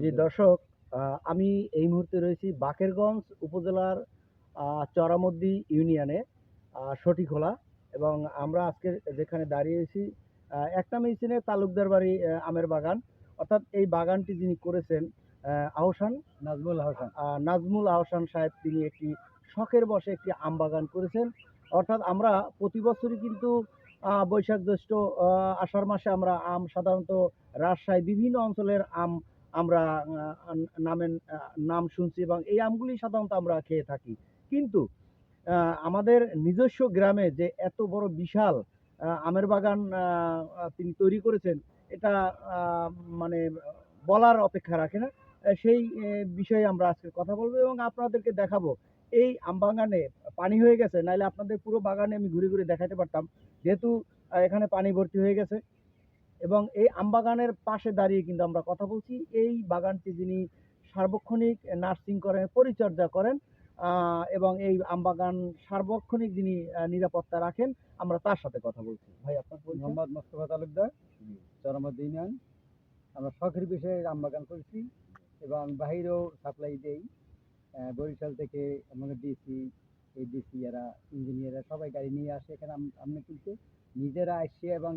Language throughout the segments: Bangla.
জি দর্শক আমি এই মুহূর্তে রয়েছি বাকেরগঞ্জ উপজেলার চরামদ্দি ইউনিয়নে আহ, সঠিখোলা এবং আমরা আজকে যেখানে দাঁড়িয়েছি একটা মেশিনে তালুকদার বাড়ি আমের বাগান। অর্থাৎ এই বাগানটি যিনি করেছেন আহসান নাজমুল আহসান। নাজমুল আহসান সাহেব তিনি একটি শখের বসে একটি আম বাগান করেছেন। অর্থাৎ আমরা প্রতি বছরই কিন্তু বৈশাখ জ্যৈষ্ঠ আষাঢ় মাসে আমরা আম সাধারণত রাজশাহী বিভিন্ন অঞ্চলের আম আমরা নামের নাম শুনছি এবং এই আমগুলি সাধারণত আমরা খেয়ে থাকি। কিন্তু আমাদের নিজস্ব গ্রামে যে এত বড় বিশাল আমের বাগান তিনি তৈরি করেছেন, এটা মানে বলার অপেক্ষা রাখে না। সেই বিষয়ে আমরা আজকে কথা বলব এবং আপনাদেরকে দেখাবো। এই আম বাগানে পানি হয়ে গেছে নাহলে আপনাদের পুরো বাগানে আমি ঘুরে ঘুরে দেখাতে পারতাম। যেহেতু এখানে পানি ভর্তি হয়ে গেছে এবং এই আম বাগানের পাশে দাঁড়িয়ে কিন্তু আমরা কথা বলছি। এই বাগানটি যিনি সার্বক্ষণিক নার্সিং করেন, পরিচর্যা করেন এবং এই আম বাগান সার্বক্ষণিক যিনি নিরাপত্তা রাখেন, আমরা তার সাথে কথা বলছি। ভাই, আপনার? মোহাম্মদ মোস্তফা তালুকদার চরমদ ইউনিয়ন আমরা শখের বিষয়ে আম বাগান করছি এবং বাহিরেও সাপ্লাই দেই। বরিশাল থেকে আমাদের ডিসি এই ডিসি এরা ইঞ্জিনিয়াররা সবাই গাড়ি নিয়ে আসে এখানে আম, আমনে কিনতে নিজেরা আসছে এবং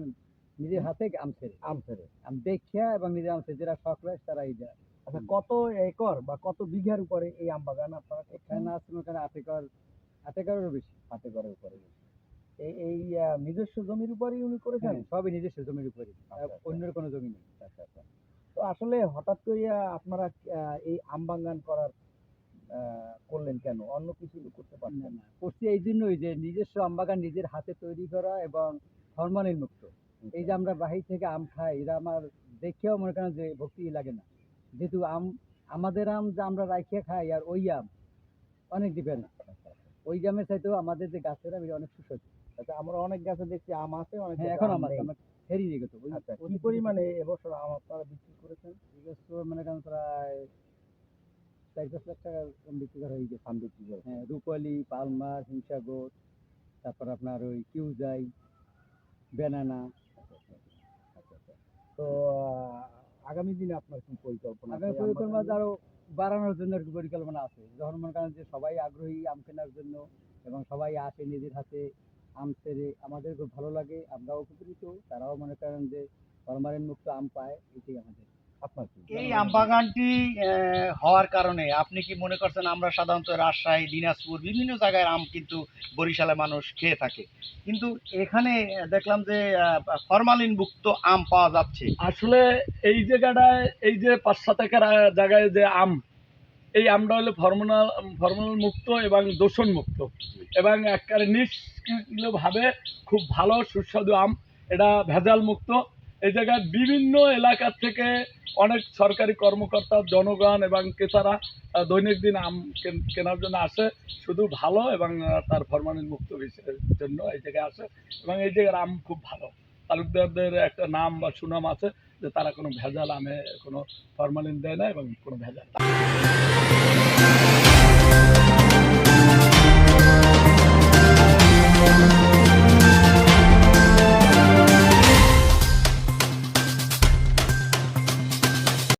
নিজের হাতে আম ছেড়ে। আম ছেড়ে। আম দেখিয়া এবং নিজের আম ছেড়ে যারা শখ রয়েছে তারা এই যায় আচ্ছা কত একর বা কত বিঘার উপরে এই আম বাগান আপনার? এখানে আছে ওখানে আট একর আট একরেরও বেশি হাত একরের উপরে এই এই নিজস্ব জমির উপরেই উনি করেছেন? হ্যাঁ, সবই নিজস্ব জমির উপরে আচ্ছা। অন্যের কোনো জমি নেই। আচ্ছা আচ্ছা তো আসলে হঠাৎ করে আপনারা এই আম বাগান করার করলেন কেন? অন্য কিছু করতে না, পারতেন? না। করছি এই জন্যই যে নিজস্ব আম বাগান নিজের হাতে তৈরি করা এবং হরমোনিল মুক্ত এই যে আমরা বাহির থেকে আম খাই এটা আমার দেখেও মনে করেন যে ভক্তি লাগে না। যেহেতু আম আমাদের আম যে আমরা রাখিয়ে খাই আর ওই আম অনেক ডিফারেন্স ওই আমের চাইতেও আমাদের যে গাছের আম এটা অনেক সুস্বাদু আচ্ছা আমরা অনেক গাছে দেখছি আম আছে অনেক হ্যাঁ এখন আম আমার নেই। আমার ফেরি গেছে আচ্ছা কি পরিমাণে এবছর আম আপনারা বিক্রি করেছেন? নিজস্ব মনে করেন প্রায় চার পাঁচ লাখ টাকা বিক্রি করা হয়ে গেছে আম বিক্রি করেছেন হ্যাঁ রূপালি পালমার হিমসাগর তারপর আপনার ওই কিউজাই আচ্ছা তো আগামী দিনে আপনার কি পরিকল্পনা আগামী? পরিকল্পনা? আরও বাড়ানোর জন্য কি পরিকল্পনা আছে যখন মনে করেন যে সবাই আগ্রহী আম কেনার জন্য এবং সবাই আসে নিজের হাতে আম ছেড়ে আমাদের খুব ভালো লাগে আমরাও উপকৃত তারাও মনে করেন যে ফরমালিন মুক্ত আম পায় এটাই আমাদের এই আম বাগানটি হওয়ার কারণে আপনি কি মনে করছেন আমরা সাধারণত রাজশাহী দিনাজপুর বিভিন্ন জায়গায় আম কিন্তু বরিশালে মানুষ খেয়ে থাকে? কিন্তু এখানে দেখলাম যে ফরমালিন মুক্ত আম পাওয়া যাচ্ছে। আসলে এই জায়গাটায় এই যে পাঁচ সাত একর জায়গায় যে আম এই আমটা হলো ফর্মুলাল ফর্মুলাল মুক্ত এবং দূষণ মুক্ত এবং একবারে নিষ্ক্রিয়ভাবে খুব ভালো সুস্বাদু আম এটা ভেজাল মুক্ত এই জায়গায় বিভিন্ন এলাকা থেকে অনেক সরকারি কর্মকর্তা, জনগণ এবং ক্রেতারা দৈনিক দিন আম কেন- কেনার জন্য আসে। শুধু ভালো এবং তার ফরমালিন মুক্ত জন্য এই জায়গায় আসে এবং এই জায়গার আম খুব ভালো। তালুকদারদের একটা নাম বা সুনাম আছে যে তারা কোনো ভেজাল আমে কোনো ফরমালিন দেয় না এবং কোনো ভেজাল